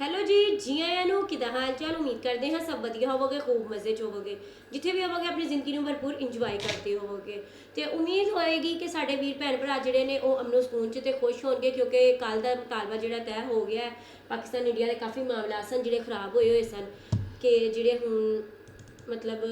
Hello ਜੀ ਜੀ ਆਇਆਂ ਨੂੰ ਕਿਦਾਂ ਹਾਲ ਚਾਲ ਉਮੀਦ ਕਰਦੇ ਹਾਂ ਸਭ ਵਧੀਆ ਹੋਵੋਗੇ ਖੂਬ ਮਜ਼ੇ ਚ ਹੋਵੋਗੇ। ਜਿੱਥੇ ਵੀ ਹੋਵੋਗੇ ਆਪਣੀ ਜ਼ਿੰਦਗੀ ਨੂੰ ਭਰਪੂਰ ਇੰਜੋਏ ਕਰਦੇ ਹੋਵੋਗੇ। ਤੇ ਉਮੀਦ ਹੋਏਗੀ ਕਿ ਸਾਡੇ ਵੀਰ ਭੈਣ ਭਰਾ ਜਿਹੜੇ ਨੇ ਉਹ ਅਮਨੋ ਸਕੂਨ ਚ ਤੇ ਖੁਸ਼ ਹੋਣਗੇ ਕਿਉਂਕਿ ਕੱਲ ਦਾ ਮੁਤਾਲਬਾ ਜਿਹੜਾ ਤੈਅ ਹੋ ਗਿਆ ਹੈ ਪਾਕਿਸਤਾਨ ਇੰਡੀਆ ਦੇ ਕਾਫੀ ਮਾਮਲਾ ਸਨ ਜਿਹੜੇ ਖਰਾਬ ਹੋਏ ਹੋਏ ਸਨ ਕਿ ਜਿਹੜੇ ਹੁਣ ਮਤਲਬ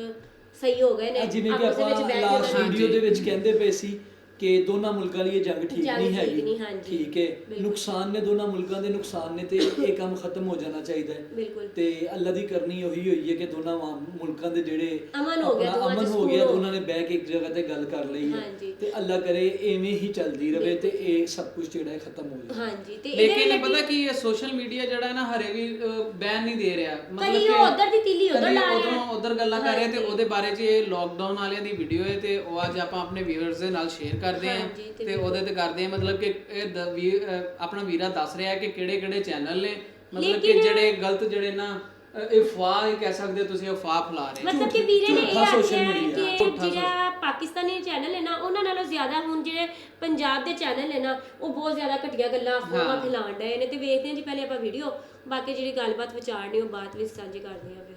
ਸਹੀ ਹੋ ਗਏ ਨੇ ਆ ਜਿਵੇਂ ਕਿ ਆਪਸ ਦੇ ਵਿੱਚ ਆਪਾਂ ਬੈਠ ਕੇ ਲਾਸਟ ਵੀਡੀਓ ਦੇ ਵਿੱਚ ਕਹਿੰਦੇ ਪਏ ਸੀ ਕਿ ਦੋਨਾਂ ਮੁਲਕਾਂ ਲਈ ਇਹ ਜੰਗ ਠੀਕ ਜੰਗ ਨਹੀਂ ਠੀਕ ਹੈਗੀ ਨਹੀਂ, ਹਾਂਜੀ। ਠੀਕ ਹੈ। ਬਿਲਕੁਲ। ਨੁਕਸਾਨ ਨੇ ਦੋਨਾਂ ਮੁਲਕਾਂ ਦੇ ਨੁਕਸਾਨ ਨੇ ਤੇ ਇਹ ਕੰਮ ਖਤਮ ਹੋ ਜਾਣਾ ਚਾਹੀਦਾ ਹੈ। ਬਿਲਕੁਲ। ਤੇ ਅੱਲਾ ਦੀ ਕਰਨੀ ਉਹੀ ਹੋਈ ਹੈ ਕਿ ਦੋਨਾਂ ਵਾ- ਮੁਲਕਾਂ ਦੇ ਜਿਹੜੇ ਅਮਨ ਹੋ ਗਿਆ, ਆਪਣਾ ਦੋਵਾਂ 'ਚ ਅਮਨ ਹੋ ਗਿਆ ਸਕੂਨ ਹੋ ਦੋਨਾਂ ਨੇ ਬਹਿ ਕੇ ਇੱਕ ਜਗ੍ਹਾ ਤੇ ਗੱਲ ਕਰ ਲਈ ਹਾਂਜੀ। ਹੈ ਤੇ ਅੱਲਾ ਕਰੇ ਐਵੇਂ ਹੀ ਚੱਲਦੀ ਰਵੇ ਤੇ ਇਹ ਸਭ ਕੁਝ ਜਿਹੜਾ ਹੈ ਖਤਮ ਹੋ ਜਾਵੇ। ਹਾਂਜੀ ਤੇ ਇਹਦੇ ਲੇਕਿਨ ਪਤਾ ਕੀ ਹੈ ਸੋਸ਼ਲ ਮੀਡੀਆ ਜਿਹੜਾ ਹੈ ਨਾ ਹਰੇ ਵੀ ਬੈਨ ਨਹੀਂ ਦੇ ਰਿਹਾ। ਕਦੀ ਉਹ ਉੱਧਰ ਦੀ ਤਿੱਲੀ ਉੱਧਰ ਲਾ ਰਿਹਾ। ਉਧਰੋਂ ਗੱਲਾਂ ਕਰ ਰਿਹਾ ਤੇ ਹਾਂਜੀ। ਉਹਦੇ ਬਾਰੇ 'ਚ ਇਹ ਲੋਕਡਾਊਨ ਵਾਲਿਆਂ ਦੀ ਵੀਡੀਓ ਹੈ ਤੇ ਉਹ ਅੱਜ ਆਪਾਂ ਆਪਣੇ ਵੀਵਰਸ ਦੇ ਨਾਲ ਸ਼ੇਅਰ ਕਰਦੇ ਹਾਂਜੀ, ਤੇ ਤੇ ਉਹਦੇ ਤੇ ਕਰਦੇ ਹਾਂ ਮਤਲਬ ਕਿ ਇਹ ਦ- ਵੀ- ਅਹ, ਆਪਣਾ ਵੀਰਾ ਦੱਸ ਰਿਹਾ ਕਿ ਕਿਹੜੇ ਕਿਹੜੇ ਚੈਨਲ ਨੇ। ਮਤਲਬ ਕਿ ਜਿਹੜੇ ਗਲਤ ਜਿਹੜੇ ਨਾ ਅਹ, ਅਫਵਾਹ ਹੀ ਕਹਿ ਸਕਦੇ ਹੋ ਤੁਸੀਂ ਅਫਵਾਹ ਫੈਲਾ ਰਹੇ ਨੇ ਮਤਲਬ ਕਿ ਵੀਰੇ ਨੇ ਇਹ ਝੂਠਾ social ਆਖਿਆ ਹੈ media, ਕਿ ਝੂਠਾ ਜਿਹੜਾ ਪਾਕਿਸਤਾਨੀ ਚੈਨਲ ਹੈ ਨਾ ਉਹਨਾਂ ਨਾਲੋਂ ਜ਼ਿਆਦਾ ਹੁਣ ਜਿਹੜੇ ਪੰਜਾਬ ਦੇ ਚੈਨਲ ਹੈ ਨਾ ਉਹ ਬਹੁਤ ਜ਼ਿਆਦਾ ਘਟੀਆਂ ਗੱਲਾਂ ਅਫਵਾਹਾਂ ਹਾਂ। ਫੈਲਾਣ ਡਏ ਨੇ। ਤੇ ਵੇਖਦੇ ਹਾਂ ਜੀ ਪਹਿਲੇ ਆਪਾਂ ਵੀਡੀਓ ਬਾਕੀ ਜਿਹੜੀ ਗੱਲਬਾਤ ਵਿਚਾਰ ਨੇ ਉਹ ਬਾਅਦ ਵਿੱਚ ਸਾਂਝੀ ਕਰਦੇ ਹਾਂ ਫਿਰ।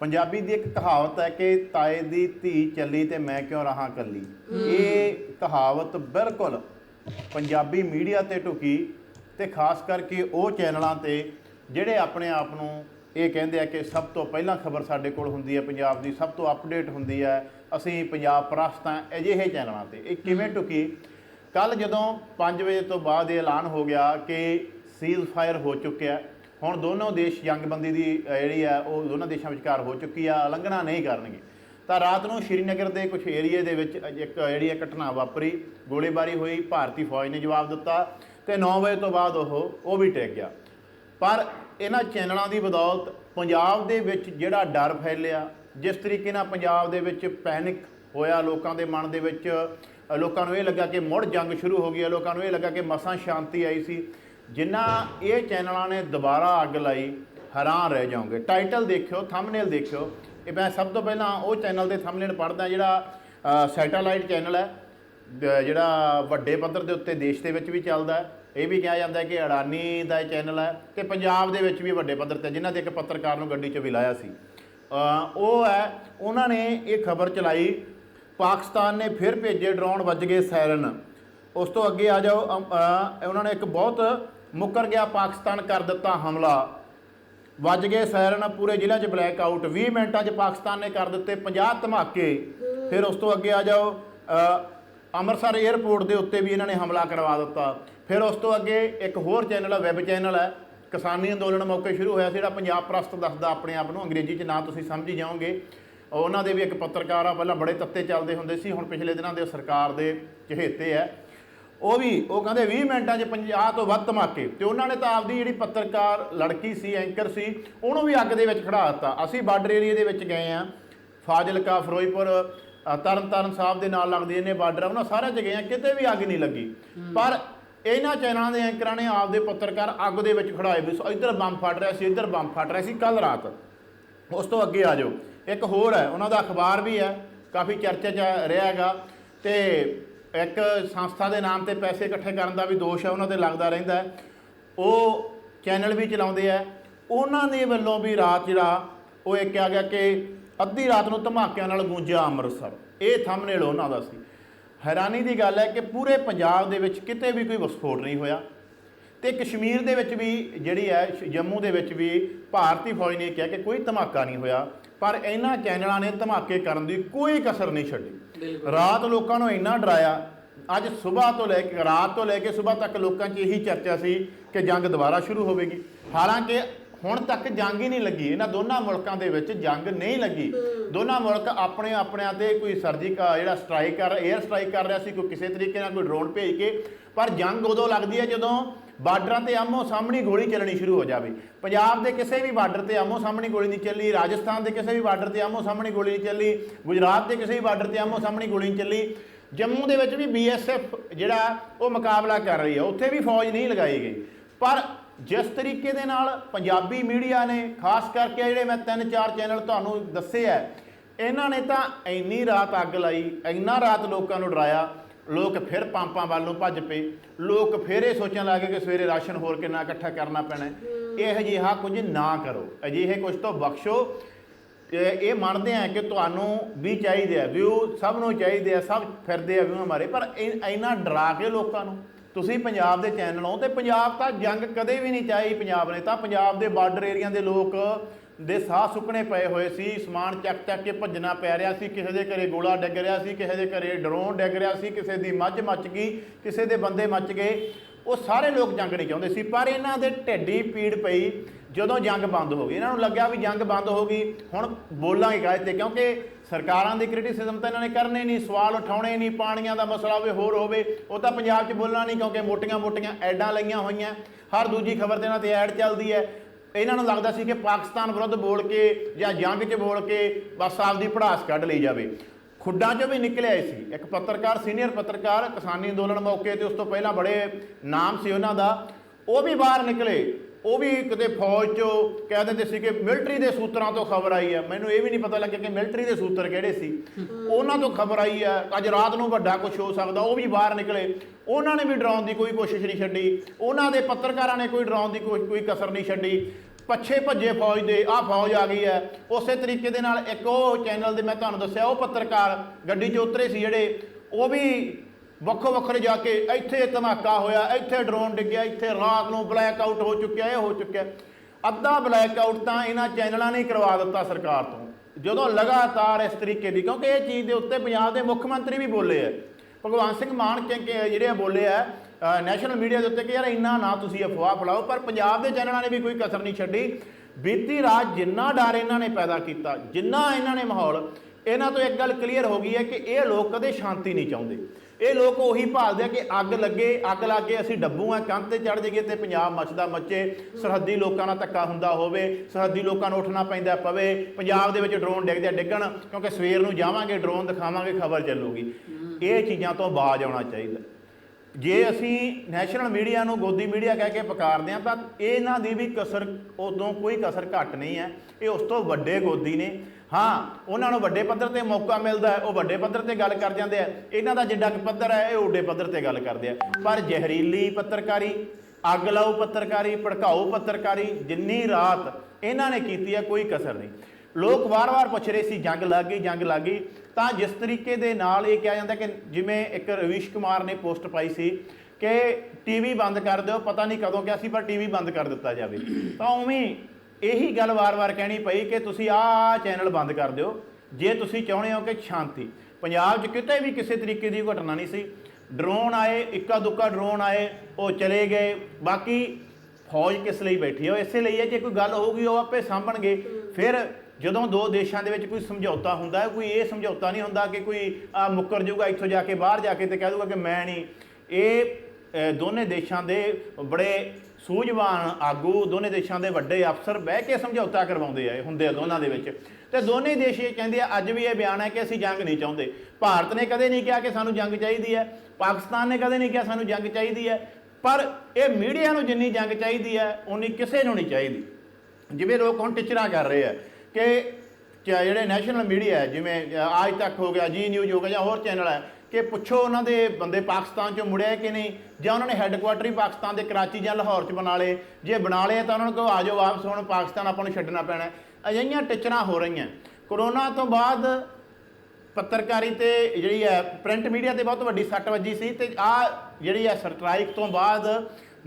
ਪੰਜਾਬੀ ਦੀ ਇੱਕ ਕਹਾਵਤ ਹੈ ਕਿ ਤਾਏ ਦੀ ਧੀ ਚੱਲੀ ਤੇ ਮੈਂ ਕਿਉਂ ਰਹਾ ਕੱਲੀ। ਇਹ ਕਹਾਵਤ ਬਿਲਕੁਲ ਪੰਜਾਬੀ ਮੀਡੀਆ ਤੇ ਢੁਕੀ ਤੇ ਖਾਸ ਕਰਕੇ ਉਹ ਚੈਨਲਾਂ ਤੇ ਜਿਹੜੇ ਆਪਣੇ ਆਪ ਨੂੰ ਇਹ ਕਹਿੰਦੇ ਆ ਕਿ ਸਭ ਤੋਂ ਪਹਿਲਾਂ ਖਬਰ ਸਾਡੇ ਕੋਲ ਹੁੰਦੀ ਹੈ, ਪੰਜਾਬ ਦੀ ਸਭ ਤੋਂ ਅਪਡੇਟ ਹੁੰਦੀ ਹੈ। ਅਸੀਂ ਪੰਜਾਬ ਪ੍ਰਸਤ ਹਾਂ ਅਜਿਹੇ ਚੈਨਲਾਂ ਤੇ। ਇਹ ਕਿਵੇਂ ਢੁਕੀ? ਕੱਲ ਜਦੋਂ 5 ਵਜੇ ਤੋਂ ਬਾਅਦ ਇਹ ਐਲਾਨ ਹੋ ਗਿਆ ਕਿ ਸੀਜ਼ ਫਾਇਰ ਹੋ ਚੁੱਕਿਆ। ਹੁਣ ਦੋਨੋਂ ਦੇਸ਼ ਜੰਗਬੰਦੀ ਦੀ ਜਿਹੜੀ ਆ, ਉਹ ਦੋਨਾਂ ਦੇਸ਼ਾਂ ਵਿਚਕਾਰ ਹੋ ਚੁੱਕੀ ਆ, ਉਲੰਘਣਾ ਨਹੀਂ ਕਰਨਗੇ। ਤਾਂ ਰਾਤ ਨੂੰ ਸ਼੍ਰੀਨਗਰ ਦੇ ਕੁਝ ਏਰੀਏ ਦੇ ਵਿੱਚ ਇੱਕ ਜਿਹੜੀ ਇਹ ਘਟਨਾ ਵਾਪਰੀ, ਗੋਲੀਬਾਰੀ ਹੋਈ, ਭਾਰਤੀ ਫੌਜ ਨੇ ਜਵਾਬ ਦਿੱਤਾ ਤੇ 9 ਵਜੇ ਤੋਂ ਬਾਅਦ ਉਹ ਉਹ ਵੀ ਟਿਕ ਗਿਆ। ਪਰ ਇਹਨਾਂ ਚੈਨਲਾਂ ਦੀ ਬਦੌਲਤ ਪੰਜਾਬ ਦੇ ਵਿੱਚ ਜਿਹੜਾ ਡਰ ਫੈਲਿਆ, ਜਿਸ ਤਰੀਕੇ ਨਾਲ ਪੰਜਾਬ ਦੇ ਵਿੱਚ ਪੈਨਿਕ ਹੋਇਆ ਲੋਕਾਂ ਦੇ ਮਨ ਦੇ ਵਿੱਚ ਲੋਕਾਂ ਨੂੰ ਇਹ ਲੱਗਾ ਕਿ ਮੁੜ ਜੰਗ ਸ਼ੁਰੂ ਹੋ ਗਈ ਹੈ, ਲੋਕਾਂ ਨੂੰ ਇਹ ਲੱਗਾ ਕਿ ਮਸਾਂ ਸ਼ਾਂਤੀ ਆਈ ਸੀ। ਜਿਨ੍ਹਾਂ ਇਹ ਚੈਨਲਾਂ ਨੇ ਦੁਬਾਰਾ ਅੱਗ ਲਾਈ ਹੈਰਾਨ ਰਹਿ ਜਾਓਗੇ। ਟਾਈਟਲ ਦੇਖਿਓ ਥੰਬਨੇਲ ਦੇਖਿਓ। ਇਹ ਮੈਂ ਸਭ ਤੋਂ ਪਹਿਲਾਂ ਉਹ ਚੈਨਲ ਦੇ ਥੰਬਨੇਲ ਪੜ੍ਹਦਾ ਜਿਹੜਾ ਸੈਟੇਲਾਈਟ ਚੈਨਲ ਹੈ। ਜਿਹੜਾ ਵੱਡੇ ਪੱਧਰ ਦੇ ਉੱਤੇ ਦੇਸ਼ ਦੇ ਵਿੱਚ ਵੀ ਚੱਲਦਾ ਇਹ ਵੀ ਕਿਹਾ ਜਾਂਦਾ ਕਿ ਅਡਾਨੀ ਦਾ ਇਹ ਚੈਨਲ ਹੈ ਤੇ ਪੰਜਾਬ ਦੇ ਵਿੱਚ ਵੀ ਵੱਡੇ ਪੱਧਰ ਤੇ ਜਿਨ੍ਹਾਂ ਦੇ ਇੱਕ ਪੱਤਰਕਾਰ ਨੂੰ ਗੱਡੀ 'ਚ ਵੀ ਲਾਇਆ ਸੀ। ਉਹ ਹੈ ਉਹਨਾਂ ਨੇ ਇਹ ਖਬਰ ਚਲਾਈ ਪਾਕਿਸਤਾਨ ਨੇ ਫਿਰ ਭੇਜੇ ਡਰੋਨ ਵੱਜ ਗਏ ਸਾਇਰਨ ਉਸ ਤੋਂ ਅੱਗੇ ਆ ਜਾਓ ਅ, ਉਹਨਾਂ ਨੇ ਇੱਕ ਬਹੁਤ ਮੁੱਕਰ ਗਿਆ ਪਾਕਿਸਤਾਨ, ਕਰ ਦਿੱਤਾ ਹਮਲਾ। ਵੱਜ ਗਏ ਸਾਇਰਨ ਪੂਰੇ ਜ਼ਿਲ੍ਹੇ 'ਚ ਬਲੈਕ ਆਊਟ 20 ਮਿੰਟਾਂ 'ਚ ਪਾਕਿਸਤਾਨ ਨੇ ਕਰ ਦਿੱਤੇ 50 ਧਮਾਕੇ। ਫਿਰ ਉਸ ਤੋਂ ਅੱਗੇ ਆ ਜਾਓ ਅੰਮ੍ਰਿਤਸਰ 에ਅਰਪੋਰਟ ਦੇ ਉੱਤੇ ਵੀ ਇਹਨਾਂ ਨੇ ਹਮਲਾ ਕਰਵਾ ਦਿੱਤਾ। ਫਿਰ ਉਸ ਤੋਂ ਅੱਗੇ ਇੱਕ ਹੋਰ ਚੈਨਲ ਹੈ ਵੈਬ ਚੈਨਲ ਹੈ ਕਿਸਾਨੀ ਅੰਦੋਲਨ ਮੌਕੇ ਸ਼ੁਰੂ ਹੋਇਆ ਸੀ, ਜਿਹੜਾ ਪੰਜਾਬ ਪ੍ਰਸਤ ਦੱਸਦਾ ਆਪਣੇ ਆਪ ਨੂੰ। ਅੰਗਰੇਜ਼ੀ 'ਚ ਨਾ ਤੁਸੀਂ ਸਮਝੀ ਜਾਓਗੇ। ਉਹਨਾਂ ਦੇ ਵੀ ਇੱਕ ਪੱਤਰਕਾਰ ਆ, ਪਹਿਲਾਂ ਬੜੇ ਤੱਤੇ ਚੱਲਦੇ ਹੁੰਦੇ ਸੀ, ਹੁਣ ਪਿਛਲੇ ਦਿਨਾਂ ਦੇ ਸਰਕਾਰ ਦੇ ਚਹੇਤੇ ਹੈ ਉਹ ਵੀ ਉਹ ਕਹਿੰਦੇ 20 ਮਿੰਟਾਂ 'ਚ 50 ਤੋਂ ਵੱਧ ਧਮਾਕੇ। ਤੇ ਉਹਨਾਂ ਨੇ ਤਾਂ ਆਪਦੀ ਜਿਹੜੀ ਪੱਤਰਕਾਰ ਲੜਕੀ ਸੀ ਐਂਕਰ ਸੀ ਉਹਨੂੰ ਵੀ ਅੱਗ ਦੇ ਵਿੱਚ ਖੜਾ ਦਿੱਤਾ। ਅਸੀਂ ਬਾਰਡਰ ਏਰੀਆ ਦੇ ਵਿੱਚ ਗਏ ਆ ਫਾਜ਼ਿਲਕਾ ਫਿਰੋਜ਼ਪੁਰ ਤਰਨਤਾਰਨ ਸਾਹਿਬ ਦੇ ਨਾਲ ਲੱਗਦੇ ਨੇ ਬਾਰਡਰ। ਉਹਨਾਂ ਸਾਰਿਆਂ 'ਚ ਗਏ ਆ ਕਿਤੇ ਵੀ ਅੱਗ ਨਹੀਂ ਲੱਗੀ। ਪਰ ਇਹਨਾਂ ਚੈਨਲਾਂ ਦੇ ਐਂਕਰਾਂ ਨੇ ਆਪਦੇ ਪੱਤਰਕਾਰ ਅੱਗ ਦੇ ਵਿੱਚ ਖੜਾਏ ਵੀ ਸੋ ਇੱਧਰ ਬੰਬ ਫਟ ਰਿਹਾ ਸੀ ਇੱਧਰ ਬੰਬ ਫਟ ਰਿਹਾ ਸੀ ਕੱਲ ਰਾਤ। ਉਸ ਤੋਂ ਅੱਗੇ ਆ ਜਾਓ। ਇੱਕ ਹੋਰ ਹੈ ਉਹਨਾਂ ਦਾ ਅਖਬਾਰ ਵੀ ਹੈ। ਕਾਫੀ ਚਰਚਾ 'ਚ ਰਿਹਾ ਹੈਗਾ। ਤੇ ਇੱਕ ਸੰਸਥਾ ਦੇ ਨਾਮ ਤੇ ਪੈਸੇ ਇਕੱਠੇ ਕਰਨ ਦਾ ਵੀ ਦੋਸ਼ ਹੈ, ਉਹਨਾਂ ਤੇ ਲੱਗਦਾ ਰਹਿੰਦਾ ਉਹ ਚੈਨਲ ਵੀ ਚਲਾਉਂਦੇ ਆ। ਉਹਨਾਂ ਦੇ ਵੱਲੋਂ ਵੀ ਰਾਤ ਜਿਹੜਾ ਉਹ ਇਹ ਕਿਹਾ ਗਿਆ ਕਿ ਅੱਧੀ ਰਾਤ ਨੂੰ ਧਮਾਕਿਆਂ ਨਾਲ ਗੂੰਜਿਆ ਅੰਮ੍ਰਿਤਸਰ। ਇਹ ਥੰਬਨੇਲ ਉਹਨਾਂ ਦਾ ਸੀ। ਹੈਰਾਨੀ ਦੀ ਗੱਲ ਹੈ ਕਿ ਪੂਰੇ ਪੰਜਾਬ ਦੇ ਵਿੱਚ ਕਿਤੇ ਵੀ ਕੋਈ ਵਿਸਫੋਟ ਨਹੀਂ ਹੋਇਆ। ਤੇ ਕਸ਼ਮੀਰ ਦੇ ਵਿੱਚ ਵੀ ਜਿਹੜੀ ਹੈ, ਜੰਮੂ ਦੇ ਵਿੱਚ ਵੀ ਭਾਰਤੀ ਫੌਜ ਨੇ ਕਿਹਾ ਕਿ ਕੋਈ ਧਮਾਕਾ ਨਹੀਂ ਹੋਇਆ। ਪਰ ਇਹਨਾਂ ਚੈਨਲਾਂ ਨੇ ਧਮਾਕੇ ਕਰਨ ਦੀ ਕੋਈ ਕਸਰ ਨਹੀਂ ਛੱਡੀ। ਰਾਤ ਲੋਕਾਂ ਨੂੰ ਇੰਨਾ ਡਰਾਇਆ ਅੱਜ ਸਵੇਰ ਤੋਂ ਲੈ ਕੇ ਰਾਤ ਤੋਂ ਲੈ ਕੇ ਸਵੇਰ ਤੱਕ ਲੋਕਾਂ 'ਚ ਇਹੀ ਚਰਚਾ ਸੀ ਕਿ ਜੰਗ ਦੁਬਾਰਾ ਸ਼ੁਰੂ ਹੋਵੇਗੀ। ਹਾਲਾਂਕਿ ਹੁਣ ਤੱਕ ਜੰਗ ਹੀ ਨਹੀਂ ਲੱਗੀ। ਇਹਨਾਂ ਦੋਨਾਂ ਮੁਲਕਾਂ ਦੇ ਵਿੱਚ ਜੰਗ ਨਹੀਂ ਲੱਗੀ। ਦੋਨਾਂ ਮੁਲਕ ਆਪਣੇ ਆਪਣਿਆਂ ਤੇ ਕੋਈ ਸਰਜੀਕਲ ਜਿਹੜਾ ਸਟ੍ਰਾਈਕ ਕਰ 에ਅਰ ਸਟ੍ਰਾਈਕ ਕਰ ਰਿਹਾ ਸੀ ਕੋਈ ਕਿਸੇ ਤਰੀਕੇ ਨਾਲ ਕੋਈ ਡਰੋਨ ਭੇਜ ਕੇ। ਪਰ ਜੰਗ ਉਦੋਂ ਲੱਗਦੀ ਹੈ ਜਦੋਂ ਬਾਰਡਰਾਂ ਤੇ ਆਮੋ ਸਾਹਮਣੀ ਗੋਲੀ ਚੱਲਣੀ ਸ਼ੁਰੂ ਹੋ ਜਾਵੇ। ਪੰਜਾਬ ਦੇ ਕਿਸੇ ਵੀ ਬਾਰਡਰ ਤੇ ਆਮੋ ਸਾਹਮਣੀ ਗੋਲੀ ਨਹੀਂ ਚੱਲੀ ਰਾਜਸਥਾਨ ਦੇ ਕਿਸੇ ਵੀ ਬਾਰਡਰ ਤੇ ਆਮੋ ਸਾਹਮਣੀ ਗੋਲੀ ਨਹੀਂ ਚੱਲੀ ਗੁਜਰਾਤ ਦੇ ਕਿਸੇ ਵੀ ਬਾਰਡਰ ਤੇ ਆਮੋ ਸਾਹਮਣੀ ਗੋਲੀ ਨਹੀਂ ਚੱਲੀ ਜੰਮੂ ਦੇ ਵਿੱਚ ਵੀ ਬੀਐਸਐਫ ਜਿਹੜਾ ਉਹ ਮੁਕਾਬਲਾ ਕਰ ਰਹੀ ਹੈ ਉੱਥੇ ਵੀ ਫੌਜ ਨਹੀਂ ਲਗਾਈ ਗਈ। ਪਰ ਜਿਸ ਤਰੀਕੇ ਦੇ ਨਾਲ ਪੰਜਾਬੀ ਮੀਡੀਆ ਨੇ, ਖਾਸ ਕਰਕੇ ਜਿਹੜੇ ਮੈਂ ਤਿੰਨ ਚਾਰ ਚੈਨਲ ਤੁਹਾਨੂੰ ਦੱਸੇ ਆ, ਇਹਨਾਂ ਨੇ ਤਾਂ ਇੰਨੀ ਰਾਤ ਅੱਗ ਲਾਈ, ਇੰਨਾ ਰਾਤ ਲੋਕਾਂ ਨੂੰ ਡਰਾਇਆ ਲੋਕ ਫਿਰ ਪੰਪਾਂ ਵੱਲੋਂ ਭੱਜ ਪਏ। ਲੋਕ ਫਿਰ ਇਹ ਸੋਚਣ ਲੱਗੇ ਕਿ ਸਵੇਰੇ ਰਾਸ਼ਨ ਹੋਰ ਕਿੰਨਾ ਇਕੱਠਾ ਕਰਨਾ ਪੈਣਾ। ਇਹ ਅਜਿਹਾ ਕੁਝ ਨਾ ਕਰੋ। ਅਜਿਹੇ ਕੁਝ ਤੋਂ ਬਖਸ਼ੋ। ਇਹ ਮੰਨਦੇ ਆ ਕਿ ਤੁਹਾਨੂੰ ਵੀ ਚਾਹੀਦੇ ਆ ਵਿਊ, ਸਭ ਨੂੰ ਚਾਹੀਦੇ ਆ, ਸਭ ਫਿਰਦੇ ਆ ਵਿਊ ਮਾਰੇ। ਪਰ ਇਹ- ਇੰਨਾ ਡਰਾ ਕੇ ਲੋਕਾਂ ਨੂੰ। ਤੁਸੀਂ ਪੰਜਾਬ ਦੇ ਚੈਨਲ ਹੋ ਤੇ ਪੰਜਾਬ ਤਾਂ ਜੰਗ ਕਦੇ ਵੀ ਨਹੀਂ ਚਾਹੀ ਪੰਜਾਬ ਨੇ। ਤਾਂ ਪੰਜਾਬ ਦੇ ਬਾਰਡਰ ਏਰੀਆ ਦੇ ਲੋਕ ਦੇ ਸਾਹ ਸੁੱਕਣੇ ਪਏ ਹੋਏ ਸੀ, ਸਮਾਨ ਚੱਕ ਚੱਕ ਕੇ ਭੱਜਣਾ ਪੈ ਰਿਹਾ ਸੀ, ਕਿਸੇ ਦੇ ਘਰੇ ਗੋਲਾ ਡਿੱਗ ਰਿਹਾ ਸੀ, ਕਿਸੇ ਦੇ ਘਰੇ ਡਰੋਨ ਡਿੱਗ ਰਿਹਾ ਸੀ, ਕਿਸੇ ਦੀ ਮੱਝ ਮੱਚ ਗਈ, ਕਿਸੇ ਦੇ ਬੰਦੇ ਮੱਚ ਗਏ। ਉਹ ਸਾਰੇ ਲੋਕ ਜੰਗ ਨਹੀਂ ਚਾਹੁੰਦੇ ਸੀ, ਪਰ ਇਹਨਾਂ ਦੇ ਢਿੱਡੀ ਪੀੜ ਪਈ ਜਦੋਂ ਜੰਗ ਬੰਦ ਹੋ ਗਈ। ਇਹਨਾਂ ਨੂੰ ਲੱਗਿਆ ਵੀ ਜੰਗ ਬੰਦ ਹੋ ਗਈ। ਹੁਣ ਬੋਲਾਂਗੇ ਕਾਹਦੇ ਤੇ? ਕਿਉਂਕਿ ਸਰਕਾਰਾਂ ਦੀ ਕ੍ਰਿਟਿਸਿਜ਼ਮ ਤਾਂ ਇਹਨਾਂ ਨੇ ਕਰਨੇ ਨਹੀਂ, ਸਵਾਲ ਉਠਾਉਣੇ ਨਹੀਂ, ਪਾਣੀਆਂ ਦਾ ਮਸਲਾ ਹੋਵੇ, ਹੋਰ ਹੋਵੇ, ਉਹ ਤਾਂ ਪੰਜਾਬ 'ਚ ਬੋਲਣਾ ਨਹੀਂ ਕਿਉਂਕਿ ਮੋਟੀਆਂ-ਮੋਟੀਆਂ ਐਡਾਂ ਲਈਆਂ ਹੋਈਆਂ। ਹਰ ਦੂਜੀ ਖਬਰ ਤੇ ਇਹਨਾਂ ਤੇ ਐਡ ਚੱਲਦੀ ਹੈ। ਇਹਨਾਂ ਨੂੰ ਲੱਗਦਾ ਸੀ ਕਿ ਪਾਕਿਸਤਾਨ ਵਿਰੁੱਧ ਬੋਲ ਕੇ ਜਾਂ ਜੰਗ 'ਚ ਬੋਲ ਕੇ ਬਸ ਆਪਦੀ ਪੜਾਸ ਕੱਢ ਲਈ ਜਾਵੇ। ਖੁੱਡਾਂ 'ਚੋਂ ਵੀ ਨਿਕਲਿਆ ਆਏ ਸੀ। ਇੱਕ ਪੱਤਰਕਾਰ, ਸੀਨੀਅਰ ਪੱਤਰਕਾਰ ਕਿਸਾਨੀ ਅੰਦੋਲਨ ਮੌਕੇ ਤੇ ਉਸ ਤੋਂ ਪਹਿਲਾਂ ਬੜੇ ਨਾਮ ਸੀ ਉਹਨਾਂ ਦਾ। ਉਹ ਵੀ ਬਾਹਰ ਨਿਕਲੇ। ਉਹ ਵੀ ਕਿਤੇ ਫੌਜ 'ਚੋਂ ਕਹਿ ਦਿੰਦੇ ਸੀ ਕਿ ਮਿਲਟਰੀ ਦੇ ਸੂਤਰਾਂ ਤੋਂ ਖਬਰ ਆਈ ਹੈ ਮੈਨੂੰ ਇਹ ਵੀ ਨਹੀਂ ਪਤਾ ਲੱਗਿਆ ਕਿ ਮਿਲਟਰੀ ਦੇ ਸੂਤਰ ਕਿਹੜੇ ਸੀ। ਉਹਨਾਂ ਤੋਂ ਖਬਰ ਆਈ ਹੈ ਅੱਜ ਰਾਤ ਨੂੰ ਵੱਡਾ ਕੁਝ ਹੋ ਸਕਦਾ। ਉਹ ਵੀ ਬਾਹਰ ਨਿਕਲੇ। ਉਹਨਾਂ ਨੇ ਵੀ ਡਰਾਉਣ ਦੀ ਕੋਈ ਕੋਸ਼ਿਸ਼ ਨਹੀਂ ਛੱਡੀ। ਉਹਨਾਂ ਦੇ ਪੱਤਰਕਾਰਾਂ ਨੇ ਕੋਈ ਡਰਾਉਣ ਦੀ ਕੋਈ ਕੋਈ ਕਸਰ ਨਹੀਂ ਛੱਡੀ। ਪੱਛੇ ਭੱਜੇ ਫੌਜ ਦੇ, ਆਹ ਫੌਜ ਆ ਗਈ ਹੈ। ਉਸੇ ਤਰੀਕੇ ਦੇ ਨਾਲ ਇੱਕ ਉਹ ਚੈਨਲ ਦੇ ਮੈਂ ਤੁਹਾਨੂੰ ਦੱਸਿਆ, ਉਹ ਪੱਤਰਕਾਰ ਗੱਡੀ 'ਚ ਉਤਰੇ ਸੀ ਜਿਹੜੇ, ਉਹ ਵੀ ਵੱਖੋ ਵੱਖਰੇ ਜਾ ਕੇ ਇੱਥੇ ਧਮਾਕਾ ਹੋਇਆ, ਇੱਥੇ ਡਰੋਨ ਡਿੱਗਿਆ, ਇੱਥੇ ਰਾਤ ਨੂੰ ਬਲੈਕ ਆਊਟ ਹੋ ਚੁੱਕਿਆ, ਇਹ ਹੋ ਚੁੱਕਿਆ। ਅੱਧਾ ਬਲੈਕ ਆਊਟ ਤਾਂ ਇਹਨਾਂ ਚੈਨਲਾਂ ਨੇ ਕਰਵਾ ਦਿੱਤਾ ਸਰਕਾਰ ਤੋਂ। ਜਦੋਂ ਲਗਾਤਾਰ ਇਸ ਤਰੀਕੇ ਦੀ, ਕਿਉਂਕਿ ਇਹ ਚੀਜ਼ ਦੇ ਉੱਤੇ ਪੰਜਾਬ ਦੇ ਮੁੱਖ ਮੰਤਰੀ ਵੀ ਬੋਲੇ ਆ। ਭਗਵੰਤ ਸਿੰਘ ਮਾਨ ਕਿ ਕਿ ਜਿਹੜੇ ਆ ਬੋਲੇ ਆ ਨੈਸ਼ਨਲ ਮੀਡੀਆ ਦੇ ਉੱਤੇ ਕਿ ਯਾਰ ਇੰਨਾ ਨਾ ਤੁਸੀਂ ਅਫਵਾਹ ਫੈਲਾਓ, ਪਰ ਪੰਜਾਬ ਦੇ ਚੈਨਲਾਂ ਨੇ ਵੀ ਕੋਈ ਕਸਰ ਨਹੀਂ ਛੱਡੀ। ਬੀਤੀ ਰਾਤ ਜਿੰਨਾ ਡਰ ਇਹਨਾਂ ਨੇ ਪੈਦਾ ਕੀਤਾ, ਜਿੰਨਾ ਇਹਨਾਂ ਨੇ ਮਾਹੌਲ, ਇਹਨਾਂ ਤੋਂ ਇੱਕ ਗੱਲ ਕਲੀਅਰ ਹੋ ਗਈ ਹੈ ਕਿ ਇਹ ਲੋਕ ਕਦੇ ਸ਼ਾਂਤੀ ਨਹੀਂ ਚਾਹੁੰਦੇ। ਇਹ ਲੋਕ ਉਹੀ ਭਾਲਦੇ ਆ ਕਿ ਅੱਗ ਲੱਗੇ ਅੱਗ ਲੱਗੇ ਅਸੀਂ ਡੱਬੂ ਆ, ਕੰਧ ਤੇ ਚੜ ਜਾਈਏ ਤੇ ਪੰਜਾਬ ਮੱਚਦਾ ਮੱਚੇ, ਸਰਹੱਦੀ ਲੋਕਾਂ ਨਾਲ ਧੱਕਾ ਹੁੰਦਾ ਹੋਵੇ, ਸਰਹੱਦੀ ਲੋਕਾਂ ਨੂੰ ਉੱਠਣਾ ਪੈਂਦਾ ਪਵੇ, ਪੰਜਾਬ ਦੇ ਵਿੱਚ ਡਰੋਨ ਡਿੱਗਦੇ ਡਿੱਗਣ, ਕਿਉਂਕਿ ਸਵੇਰ ਨੂੰ ਜਾਵਾਂਗੇ ਡਰੋਨ ਦਿਖਾਵਾਂਗੇ, ਖਬਰ ਚੱਲੂਗੀ। ਇਹ ਚੀਜ਼ਾਂ ਤੋਂ ਬਾਜ਼ ਆਉਣਾ ਚਾਹੀਦਾ। ਜੇ ਅਸੀਂ ਨੈਸ਼ਨਲ ਮੀਡੀਆ ਨੂੰ ਗੋਦੀ ਮੀਡੀਆ ਕਹਿ ਕੇ ਪੁਕਾਰਦੇ ਹਾਂ, ਤਾਂ ਇਹਨਾਂ ਦੀ ਵੀ ਕਸਰ, ਉਦੋਂ ਕੋਈ ਕਸਰ ਘੱਟ ਨਹੀਂ ਹੈ। ਇਹ ਉਸ ਤੋਂ ਵੱਡੇ ਗੋਦੀ ਨੇ। ਹਾਂ, ਉਹਨਾਂ ਨੂੰ ਵੱਡੇ ਪੱਧਰ ਤੇ ਮੌਕਾ ਮਿਲਦਾ ਹੈ, ਉਹ ਵੱਡੇ ਪੱਧਰ ਤੇ ਗੱਲ ਕਰ ਜਾਂਦੇ ਆ। ਇਹਨਾਂ ਦਾ ਜਿੱਡਾ ਕੁ ਪੱਧਰ ਹੈ, ਇਹ ਓਡੇ ਪੱਧਰ ਤੇ ਗੱਲ ਕਰਦੇ ਆ। ਪਰ ਜ਼ਹਿਰੀਲੀ ਪੱਤਰਕਾਰੀ, ਅੱਗ ਲਾਓ ਪੱਤਰਕਾਰੀ, ਭੜਕਾਊ ਪੱਤਰਕਾਰੀ, ਜਿੰਨੀ ਰਾਤ ਇਹਨਾਂ ਨੇ ਕੀਤੀ ਹੈ, ਕੋਈ ਕਸਰ ਨਹੀਂ। ਲੋਕ ਵਾਰ-ਵਾਰ ਪੁੱਛ ਰਹੇ ਸੀ, ਜੰਗ ਲੱਗ ਗਈ, ਜੰਗ ਲੱਗ ਗਈ। ਤਾਂ ਜਿਸ ਤਰੀਕੇ ਦੇ ਨਾਲ ਇਹ ਕਿਹਾ ਜਾਂਦਾ ਕਿ ਜਿਵੇਂ ਇੱਕ ਰਵੀਸ਼ ਕੁਮਾਰ ਨੇ ਪੋਸਟ ਪਾਈ ਸੀ ਕਿ ਟੀਵੀ ਬੰਦ ਕਰ ਦਿਓ, ਪਤਾ ਨਹੀਂ ਕਦੋਂ ਕਿਹਾ ਸੀ, ਪਰ ਟੀਵੀ ਬੰਦ ਕਰ ਦਿੱਤਾ ਜਾਵੇ। ਤਾਂ ਉਵੇਂ ਇਹੀ ਗੱਲ ਵਾਰ-ਵਾਰ ਕਹਿਣੀ ਪਈ ਕਿ ਤੁਸੀਂ ਆਹ ਚੈਨਲ ਬੰਦ ਕਰ ਦਿਓ, ਜੇ ਤੁਸੀਂ ਚਾਹੁੰਦੇ ਹੋ ਕਿ ਸ਼ਾਂਤੀ। ਪੰਜਾਬ 'ਚ ਕਿਤੇ ਵੀ ਕਿਸੇ ਤਰੀਕੇ ਦੀ ਘਟਨਾ ਨਹੀਂ ਸੀ। ਡਰੋਨ ਆਏ ਇੱਕਾ ਦੁੱਕਾ ਡਰੋਨ ਆਏ, ਉਹ ਚਲੇ ਗਏ। ਬਾਕੀ ਫੌਜ ਕਿਸ ਲਈ ਬੈਠੀ ਹੈ ਉਹ ਇਸੇ ਲਈ ਹੈ, ਜੇ ਕੋਈ ਗੱਲ ਹੋਊਗੀ, ਉਹ ਆਪੇ ਸਾਂਭਣਗੇ। ਫਿਰ ਜਦੋਂ ਦੋ ਦੇਸ਼ਾਂ ਦੇ ਵਿੱਚ ਕੋਈ ਸਮਝੌਤਾ ਹੁੰਦਾ ਹੈ, ਕੋਈ ਇਹ ਸਮਝੌਤਾ ਨਹੀਂ ਹੁੰਦਾ ਕਿ ਕੋਈ, ਆ ਮੁੱਕਰ ਜਾਊਗਾ, ਇੱਥੋਂ ਜਾ ਕੇ ਬਾਹਰ ਜਾ ਕੇ, ਤੇ ਕਹਿ ਦੂਗਾ ਕਿ ਮੈਂ ਨਹੀਂ। ਇਹ ਦੋਨੇ ਦੇਸ਼ਾਂ ਦੇ ਬੜੇ ਸੂਝਵਾਨ ਆਗੂ, ਦੋਨੇ ਦੇਸ਼ਾਂ ਦੇ ਵੱਡੇ ਅਫਸਰ ਬਹਿ ਕੇ ਸਮਝੌਤਾ ਕਰਵਾਉਂਦੇ ਆ ਹੁੰਦੇ ਆ ਦੋਨਾਂ ਦੇ ਵਿੱਚ। ਤੇ ਦੋਨੇ ਦੇਸ਼ ਇਹ ਕਹਿੰਦੇ ਆ, ਅੱਜ ਵੀ ਇਹ ਬਿਆਨ ਹੈ ਕਿ ਅਸੀਂ ਜੰਗ ਨਹੀਂ ਚਾਹੁੰਦੇ। ਭਾਰਤ ਨੇ ਕਦੇ ਨਹੀਂ ਕਿਹਾ ਕਿ ਸਾਨੂੰ ਜੰਗ ਚਾਹੀਦੀ ਹੈ, ਪਾਕਿਸਤਾਨ ਨੇ ਕਦੇ ਨਹੀਂ ਕਿਹਾ ਸਾਨੂੰ ਜੰਗ ਚਾਹੀਦੀ ਹੈ, ਪਰ ਇਹ ਮੀਡੀਆ ਨੂੰ ਜਿੰਨੀ ਜੰਗ ਚਾਹੀਦੀ ਹੈ, ਉਨੀ ਕਿਸੇ ਨੂੰ ਨਹੀਂ ਚਾਹੀਦੀ। ਜਿਵੇਂ ਲੋਕ ਹੁਣ ਟਿਚਰਾਂ ਕਰ ਰਹੇ ਆ ਕਿ ਚ- ਜਿਹੜੇ ਨੈਸ਼ਨਲ ਮੀਡੀਆ ਹੈ ਜਿਵੇਂ ਅ, ਆਜ ਤੱਕ ਹੋ ਗਿਆ ਜੀ ਨਿਊਜ਼ ਹੋ ਗਿਆ ਜਾਂ ਹੋਰ ਚੈਨਲ ਹੈ ਕਿ ਪੁੱਛੋ ਉਹਨਾਂ ਦੇ ਬੰਦੇ ਪਾਕਿਸਤਾਨ ਚੋਂ ਮੁੜਿਆ ਕਿ ਨਹੀਂ ਜਾਂ ਉਹਨਾਂ ਨੇ ਹੈੱਡਕੁਆਟਰ ਹੀ ਪਾਕਿਸਤਾਨ ਦੇ ਕਰਾਚੀ ਜਾਂ ਲਾਹੌਰ 'ਚ ਬਣਾ ਲਏ ਜੇ ਬਣਾ ਲਏ ਤਾਂ ਉਹਨਾਂ ਨੂੰ ਕਹੋ ਆ ਜਾਓ ਵਾਪਸ ਹੁਣ ਪਾਕਿਸਤਾਨ ਆਪਾਂ ਨੂੰ ਛੱਡਣਾ ਪੈਣਾ ਅਜਿਹੀਆਂ ਟਿਚਰਾਂ ਹੋ ਰਹੀਆਂ। ਕਰੋਨਾ ਤੋਂ ਬਾਅਦ ਪੱਤਰਕਾਰੀ ਤੇ ਜਿਹੜੀ ਹੈ ਪ੍ਰਿੰਟ ਮੀਡੀਆ ਤੇ ਬਹੁਤ ਵੱਡੀ ਸੱਟ ਵੱਜੀ ਸੀ ਤੇ ਆ ਜਿਹੜੀ ਹੈ ਸਟ੍ਰਾਈਕ ਤੋਂ ਬਾਅਦ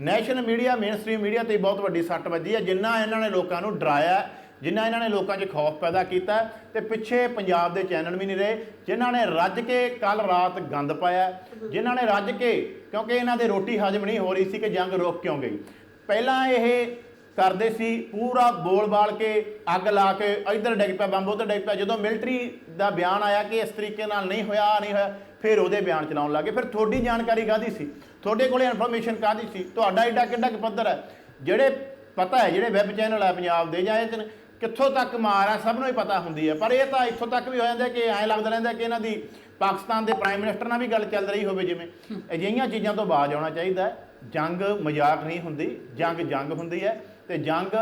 ਨੈਸ਼ਨਲ ਮੀਡੀਆ ਮੇਨਸਟ੍ਰੀਮ ਮੀਡੀਆ ਤੇ ਬਹੁਤ ਵੱਡੀ ਸੱਟ ਵੱਜੀ ਹੈ ਜਿੰਨਾ ਇਹਨਾਂ ਨੇ ਲੋਕਾਂ ਨੂੰ ਡਰਾਇਆ ਜਿੰਨਾ ਇਹਨਾਂ ਨੇ ਲੋਕਾਂ 'ਚ ਖੌਫ ਪੈਦਾ ਕੀਤਾ ਤੇ ਪਿੱਛੇ ਪੰਜਾਬ ਦੇ ਚੈਨਲ ਵੀ ਨਹੀਂ ਰਹੇ, ਜਿਨ੍ਹਾਂ ਨੇ ਰੱਜ ਕੇ ਕੱਲ ਰਾਤ ਗੰਦ ਪਾਇਆ, ਜਿਨ੍ਹਾਂ ਨੇ ਰੱਜ ਕੇ, ਕਿਉਂਕਿ ਇਹਨਾਂ ਦੇ ਰੋਟੀ ਹਜਮ ਨਹੀਂ ਹੋ ਰਹੀ ਸੀ ਕਿ ਜੰਗ ਰੁਕ ਕਿਉਂ ਗਈ। ਪਹਿਲਾਂ ਇਹ ਕਰਦੇ ਸੀ ਪੂਰਾ ਬੋਲ-ਬਾਲ ਕੇ ਅੱਗ ਲਾ ਕੇ ਇੱਧਰ ਡਿੱਗ ਪਿਆ, ਬੰਬ ਉੱਧਰ ਡਿੱਗ ਪਿਆ। ਜਦੋਂ ਮਿਲਟਰੀ ਦਾ ਬਿਆਨ ਆਇਆ ਕਿ ਇਸ ਤਰੀਕੇ ਨਾਲ ਨਹੀਂ ਹੋਇਆ ਨਹੀਂ ਹੋਇਆ, ਫਿਰ ਉਹਦੇ ਬਿਆਨ ਚਲਾਉਣ ਲੱਗੇ ਫਿਰ ਤੁਹਾਡੀ ਜਾਣਕਾਰੀ ਕਾਦੀ ਸੀ? ਤੁਹਾਡੇ ਕੋਲੇ ਇਨਫੋਰਮੇਸ਼ਨ ਕਾਦੀ ਸੀ? ਤੁਹਾਡਾ ਏਡਾ ਕਿੱਡਾ ਕੁ ਪੱਧਰ ਹੈ? ਜਿਹੜੇ ਪਤਾ ਹੈ, ਜਿਹੜੇ ਵੈਬ ਚੈਨਲ ਆ ਪੰਜਾਬ ਦੇ ਜਾਂ ਇਹ 'ਚ ਕਿੱਥੋਂ ਤੱਕ ਮਾਰ ਆ, ਸਭ ਨੂੰ ਹੀ ਪਤਾ ਹੁੰਦੀ ਹੈ ਪਰ ਇਹ ਤਾਂ ਇੱਥੋਂ ਤੱਕ ਵੀ ਹੋ ਜਾਂਦਾ ਕਿ ਐਂ ਲੱਗਦਾ ਰਹਿੰਦਾ ਕਿ ਇਹਨਾਂ ਦੀ ਪਾਕਿਸਤਾਨ ਦੇ ਪ੍ਰਾਈਮ ਮਿਨਿਸਟਰ ਨਾਲ ਵੀ ਗੱਲ ਚੱਲ ਰਹੀ ਹੋਵੇ ਜਿਵੇਂ। ਅਜਿਹੀਆਂ ਚੀਜ਼ਾਂ ਤੋਂ ਬਾਜ਼ ਆਉਣਾ ਚਾਹੀਦਾ ਹੈ। ਜੰਗ ਮਜ਼ਾਕ ਨਹੀਂ ਹੁੰਦੀ, ਜੰਗ ਜੰਗ ਹੁੰਦੀ ਹੈ ਤੇ ਜੰਗ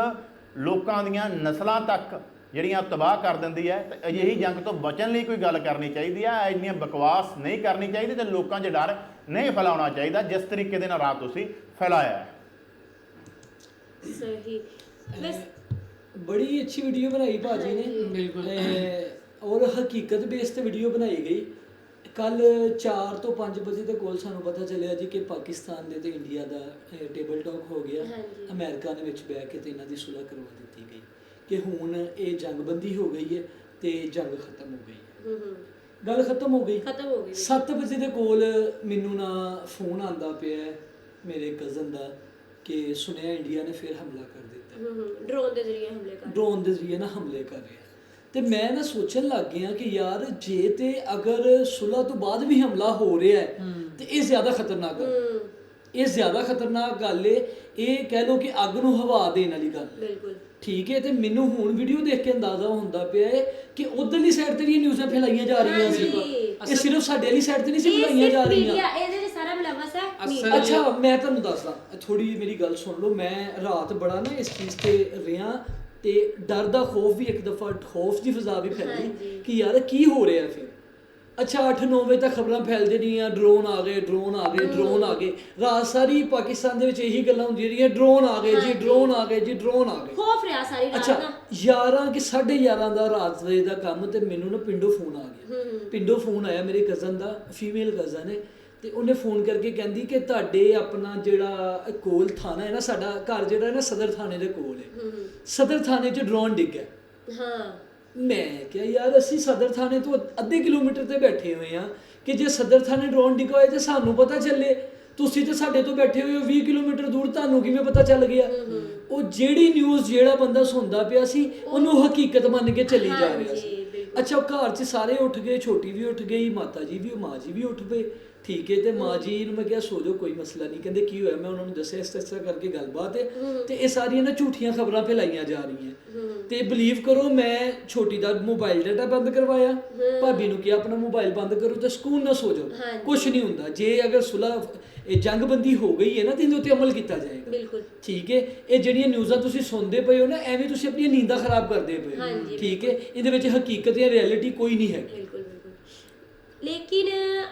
ਲੋਕਾਂ ਦੀਆਂ ਨਸਲਾਂ ਤੱਕ ਜਿਹੜੀਆਂ ਤਬਾਹ ਕਰ ਦਿੰਦੀ ਹੈ ਤੇ ਅਜਿਹੀ ਜੰਗ ਤੋਂ ਬਚਣ ਲਈ ਕੋਈ ਗੱਲ ਕਰਨੀ ਚਾਹੀਦੀ ਹੈ। ਇੰਨੀਆਂ ਬਕਵਾਸ ਨਹੀਂ ਕਰਨੀ ਚਾਹੀਦੀ ਤੇ ਲੋਕਾਂ 'ਚ ਡਰ ਨਹੀਂ ਫੈਲਾਉਣਾ ਚਾਹੀਦਾ, ਜਿਸ ਤਰੀਕੇ ਦੇ ਨਾਲ ਰਾਤ ਤੁਸੀਂ ਫੈਲਾਇਆ ਸਹੀ। ਬਸ ਬੜੀ ਅੱਛੀ ਵੀਡੀਓ ਬਣਾਈ ਭਾਜੀ ਨੇ। ਬਿਲਕੁਲ। ਤੇ ਔਰ ਹਕੀਕਤ ਬੇਸ ਤੇ ਵੀਡੀਓ ਬਣਾਈ ਗਈ। ਕੱਲ 4 ਤੋਂ 5 ਵਜੇ ਦੇ ਕੋਲ ਸਾਨੂੰ ਪਤਾ ਚੱਲਿਆ ਜੀ ਕਿ ਪਾਕਿਸਤਾਨ ਦੇ ਤੇ ਇੰਡੀਆ ਦਾ ਟੇਬਲ ਟਾਕ ਹੋ ਗਿਆ। ਅਮਰੀਕਾ ਦੇ ਵਿੱਚ ਬਹਿ ਕੇ ਤੇ ਇਹਨਾਂ ਦੀ ਸੁਲ੍ਹਾ ਕਰਵਾ ਦਿੱਤੀ ਗਈ ਕਿ ਹੁਣ ਇਹ ਜੰਗਬੰਦੀ ਹੋ ਗਈ ਹੈ ਤੇ ਜੰਗ ਖਤਮ ਹੋ ਗਈ ਹੈ। ਗੱਲ ਖਤਮ ਹੋ ਗਈ। ਖਤਮ ਹੋ ਗਈ। 7 ਵਜੇ ਦੇ ਕੋਲ ਮੈਨੂੰ ਨਾ ਫੋਨ ਆਂਦਾ ਪਿਆ ਮੇਰੇ ਕਜ਼ਨ ਦਾ ਕਿ ਸੁਣਿਆ ਇੰਡੀਆ ਨੇ ਫਿਰ ਹਮਲਾ ਕਰ ਦਿੱਤਾ। ਡਰੋਨ ਦੇ ਜ਼ਰੀਏ ਹਮਲੇ ਕਰ ਡਰੋਨ ਦੇ ਜ਼ਰੀਏ ਨਾ ਹਮਲੇ ਕਰ ਰਿਹਾ ਤੇ ਮੈਂ ਨਾ ਸੋਚਣ ਲੱਗ ਗਿਆ ਕਿ ਯਾਰ ਜੇ ਤੇ ਅਗਰ ਸੁਲ੍ਹਾ ਤੋਂ ਬਾਅਦ ਵੀ ਹਮਲਾ ਹੋ ਰਿਹਾ ਹੈ ਤੇ ਇਹ ਜ਼ਿਆਦਾ ਖਤਰਨਾਕ ਹੈ। ਇਹ ਜ਼ਿਆਦਾ ਖਤਰਨਾਕ ਗੱਲ ਏ। ਇਹ ਕਹਿ ਲਓ ਕਿ ਅੱਗ ਨੂੰ ਹਵਾ ਦੇਣ ਵਾਲੀ ਗੱਲ ਬਿਲਕੁਲ। ਠੀਕ ਹੈ ਤੇ ਮੈਨੂੰ ਹੁਣ ਵੀਡੀਓ ਦੇਖ ਕੇ ਅੰਦਾਜ਼ਾ ਹੁੰਦਾ ਪਿਆ ਹੈ ਕਿ ਉਧਰਲੀ ਸਾਈਡ ਤੇ ਵੀ ਨਿਊਜ਼ਾਂ ਫੈਲਾਈਆਂ ਜਾ ਰਹੀਆਂ ਸੀ। ਇਹ ਸਿਰਫ ਸਾਡੇ ਵਾਲੀ ਸਾਈਡ ਤੇ ਨਹੀਂ ਸੀ ਫੈਲਾਈਆਂ ਜਾ ਰਹੀਆਂ media, ਇਹਦੇ ਵਿੱਚ ਸਾਰਾ ਮਲਵਸ ਹੈ ਅਸਲ- media। ਅੱਛਾ ਮੈਂ ਤੁਹਾਨੂੰ ਦੱਸਦਾ। ਥੋੜੀ ਮੇਰੀ ਗੱਲ ਸੁਣ ਲਓ। ਮੈਂ ਰਾਤ ਬੜਾ ਨਾ ਇਸ ਚੀਜ਼ ਤੇ ਰਿਹਾ ਤੇ ਡਰ ਦਾ ਖੌਫ ਵੀ ਇੱਕ ਦਫਾ ਖੌਫ ਦੀ ਫਜ਼ਾ ਵੀ ਫੈਲੀ। ਕਿ ਯਾਰ ਕੀ ਹੋ ਰਿਹਾ ਫਿਰ? ਅੱਛਾ 8-9 ਵਜੇ ਤੱਕ ਖਬਰਾਂ ਫੈਲ ਜਾਂਦੀਆਂ ਡਰੋਨ ਆ ਗਏ ਡਰੋਨ ਆ ਗਏ ਡਰੋਨ ਆ ਗਏ। ਰਾਤ ਸਾਰੀ ਪਾਕਿਸਤਾਨ ਦੇ ਵਿੱਚ ਇਹੀ ਗੱਲਾਂ ਹੁੰਦੀਆਂ ਰਹੀਆਂ। ਡਰੋਨ ਆ ਗਏ ਜੀ। ਡਰੋਨ ਆ ਗਏ ਜੀ ਡਰੋਨ ਆ ਗਏ। ਖੌਫ ਰਿਹਾ ਸਾਰੀ ਰਾਤ ਅੱਛਾ ਨਾ। 11 ਕਿ 11:30 ਦਾ ਰਾਤ ਵੇ ਦਾ ਕੰਮ ਤੇ ਮੈਨੂੰ ਨਾ ਪਿੰਡੋਂ ਫੋਨ ਆ ਗਿਆ। ਪਿੰਡੋਂ ਫੋਨ ਆਇਆ ਮੇਰੇ ਕਜ਼ਨ ਦਾ ਫੀਮੇਲ ਕਜ਼ਨ ਹੈ ਤੇ ਉਹਨੇ ਫੋਨ ਕਰਕੇ ਕਹਿੰਦੀ ਕਿ ਤੁਹਾਡੇ ਆਪਣਾ ਜਿਹੜਾ ਕੋਲ ਥਾਣਾ ਹੈ ਨਾ ਸਾਡਾ ਘਰ ਜਿਹੜਾ ਹੈ ਨਾ ਸਦਰ ਥਾਣੇ ਦੇ ਕੋਲ ਹੈ। ਸਦਰ ਥਾਣੇ 'ਚ ਡਰੋਨ ਡਿੱਗਿਆ ਹਾਂ। ਮੈਂ ਕਿਹਾ ਯਾਰ ਅਸੀਂ ਸਦਰ ਥਾਣੇ ਤੋਂ ਅੱਧੇ ਕਿਲੋਮੀਟਰ ਤੇ ਬੈਠੇ ਹੋਏ ਆ ਕਿ ਜੇ ਸਦਰ ਥਾਣੇ ਡਰੋਨ ਡਿੱਗਾ ਹੋਏ ਤੇ ਸਾਨੂੰ ਪਤਾ ਚੱਲੇ। ਤੁਸੀਂ ਤੇ ਸਾਡੇ ਤੋਂ ਬੈਠੇ ਹੋਏ ਹੋ 20 ਕਿਲੋਮੀਟਰ ਦੂਰ ਤੁਹਾਨੂੰ ਕਿਵੇਂ ਪਤਾ ਚੱਲ ਗਿਆ? ਉਹ ਜਿਹੜੀ ਨਿਊਜ਼ ਜਿਹੜਾ ਬੰਦਾ ਸੁਣਦਾ ਪਿਆ ਸੀ ਉਹਨੂੰ ਹਕੀਕਤ ਮੰਨ ਕੇ ਚੱਲੀ ਜਾ ਰਿਹਾ ਸੀ। ਅੱਛਾ ਘਰ 'ਚ ਸਾਰੇ ਉੱਠ ਗਏ ਛੋਟੀ ਵੀ ਉੱਠ ਗਈ ਮਾਤਾ ਜੀ ਵੀ ਮਾਂ ਜੀ ਵੀ ਉੱਠ ਪਏ। ਠੀਕ ਹੈ ਤੇ ਮਾਂ ਜੀ ਨੂੰ ਮੈਂ ਕਿਹਾ ਸੋ ਜਾਓ ਕੋਈ ਮਸਲਾ ਨਹੀਂ। ਕਹਿੰਦੇ ਕੀ ਹੋਇਆ? ਮੈਂ ਉਹਨਾਂ ਨੂੰ ਦੱਸਿਆ ਇਸ ਤਰ੍ਹਾਂ ਕਰਕੇ ਗੱਲਬਾਤ ਹੈ। ਤੇ ਇਹ ਸਾਰੀਆਂ ਨਾ ਝੂਠੀਆਂ ਖਬਰਾਂ ਫੈਲਾਈਆਂ ਜਾ ਰਹੀਆਂ। ਤੇ ਬਲੀਵ ਕਰੋ ਮੈਂ ਛੋਟੀ ਦਾ ਮੋਬਾਈਲ ਡਾਟਾ ਬੰਦ ਕਰਵਾਇਆ। ਭਾਬੀ ਨੂੰ ਕਿਹਾ ਆਪਣਾ ਮੋਬਾਈਲ ਬੰਦ ਕਰੋ ਤੇ ਸਕੂਨ ਨਾਲ ਸੋ ਜਾਓ। ਕੁਝ ਨਹੀਂ ਹੁੰਦਾ। ਜੇ ਅਗਰ ਸੁਲਾ ਇਹ ਜੰਗਬੰਦੀ ਹੋ ਗਈ ਹੈ ਨਾ ਤੇ ਇਹਦੇ ਉੱਤੇ ਅਮਲ ਕੀਤਾ ਜਾਏਗਾ। ਬਿਲਕੁਲ। ਠੀਕ ਹੈ? ਇਹ ਜਿਹੜੀਆਂ ਨਿਊਜ਼ਾਂ ਤੁਸੀਂ ਸੁਣਦੇ ਪਏ ਹੋ ਨਾ ਐਵੇਂ ਤੁਸੀਂ ਆਪਣੀਆਂ ਨੀਂਦਾਂ ਖਰਾਬ ਕਰਦੇ ਪਏ ਹੋ। ਠੀਕ ਹੈ? ਇਹਦੇ ਵਿੱਚ ਹਕੀਕਤ ਜਾਂ ਰਿਐਲਿਟੀ ਕੋਈ ਨਹੀਂ ਹੈ ਲੇਕਿਨ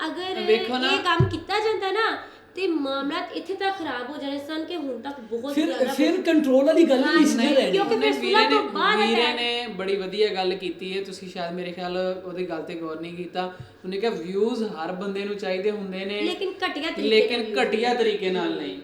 ਅਗਰ ਵੇਖੋ ਨਾ- ਇਹ ਕੰਮ ਕੀਤਾ ਜਾਂਦਾ ਨਾ ਤੇ ਮਾਮਲਾ ਇੱਥੇ ਤੱਕ ਖਰਾਬ ਹੋ ਜਾਣੇ ਸਨ ਕਿ ਹੁਣ ਤੱਕ ਬਹੁਤ ਫਿਰ ਜ਼ਿਆਦਾ ਫਿਰ ਕੰਟਰੋਲ ਵਾਲੀ ਗੱਲ ਹੀ ਨਹੀਂ ਸੀ ਨਾ ਨਹੀਂ, ਰਹਿਣੀ। ਕਿਉਂਕਿ ਫਿਰ ਵੀਰੇ ਸੁਲ੍ਹਾ ਨੇ ਤੋਂ ਬਾਅਦ ਵੀਰੇ attack- ਨੇ ਬੜੀ ਵਧੀਆ ਗੱਲ ਕੀਤੀ ਹੈ। ਤੁਸੀਂ ਸ਼ਾਇਦ ਮੇਰੇ ਖਿਆਲ ਉਹਦੀ ਗੱਲ ਤੇ ਗੌਰ ਨਹੀਂ ਕੀਤਾ। ਉਹਨੇ ਕਿਹਾ ਵਿਊਜ਼ ਹਰ ਬੰਦੇ ਨੂੰ ਚਾਹੀਦੇ ਹੁੰਦੇ ਨੇ ਲੇਕਿਨ ਘਟੀਆ ਤਰੀਕੇ ਲੇਕਿਨ ਨਾਲ ਘਟੀਆ ਤਰੀਕੇ ਨਾਲ ਨਹੀਂ।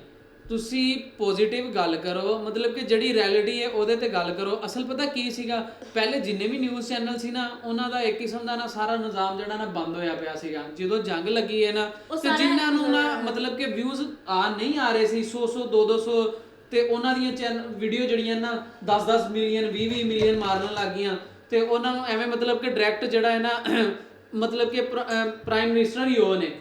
ਤੁਸੀਂ ਪੋਜ਼ਿਟਿਵ ਗੱਲ ਕਰੋ ਮਤਲਬ ਕਿ ਜਿਹੜੀ ਰਿਐਲਿਟੀ ਹੈ ਉਹਦੇ ਤੇ ਗੱਲ ਕਰੋ। ਅਸਲ ਪਤਾ ਕੀ ਸੀਗਾ ਪਹਿਲੇ ਜਿੰਨੇ ਵੀ ਨਿਊਜ਼ ਚੈਨਲ ਸੀ ਨਾ ਉਹਨਾਂ ਦਾ ਇੱਕ ਕਿਸਮ ਦਾ ਨਾ ਸਾਰਾ ਨਿਜ਼ਾਮ ਜਿਹੜਾ ਨਾ ਬੰਦ ਹੋਇਆ ਪਿਆ ਸੀਗਾ। ਜਦੋਂ ਜੰਗ ਲੱਗੀ ਹੈ ਨਾ ਤੇ ਜਿਨ੍ਹਾਂ ਨੂੰ ਨਾ ਮਤਲਬ ਕਿ ਵਿਊਜ਼ ਆ ਨਹੀਂ ਆ ਰਹੇ ਸੀ 100 100 200 200 ਤੇ ਉਹਨਾਂ ਦੀਆਂ ਚੈਨਲ ਵੀਡੀਓ ਜਿਹੜੀਆਂ ਨਾ 10 10 ਮਿਲੀਅਨ 20 20 ਮਿਲੀਅਨ ਮਾਰਨ ਲੱਗ ਗਈਆਂ ਤੇ ਉਹਨਾਂ ਨੂੰ ਐਵੇਂ ਮਤਲਬ ਕਿ ਡਾਇਰੈਕਟ ਜਿਹੜਾ ਹੈ ਨਾ ਮਤਲਬ ਕਿ ਪ੍ਰਾਈਮ ਮਿਨਿਸਟਰ ਹੀ ਉਹ ਨੇ।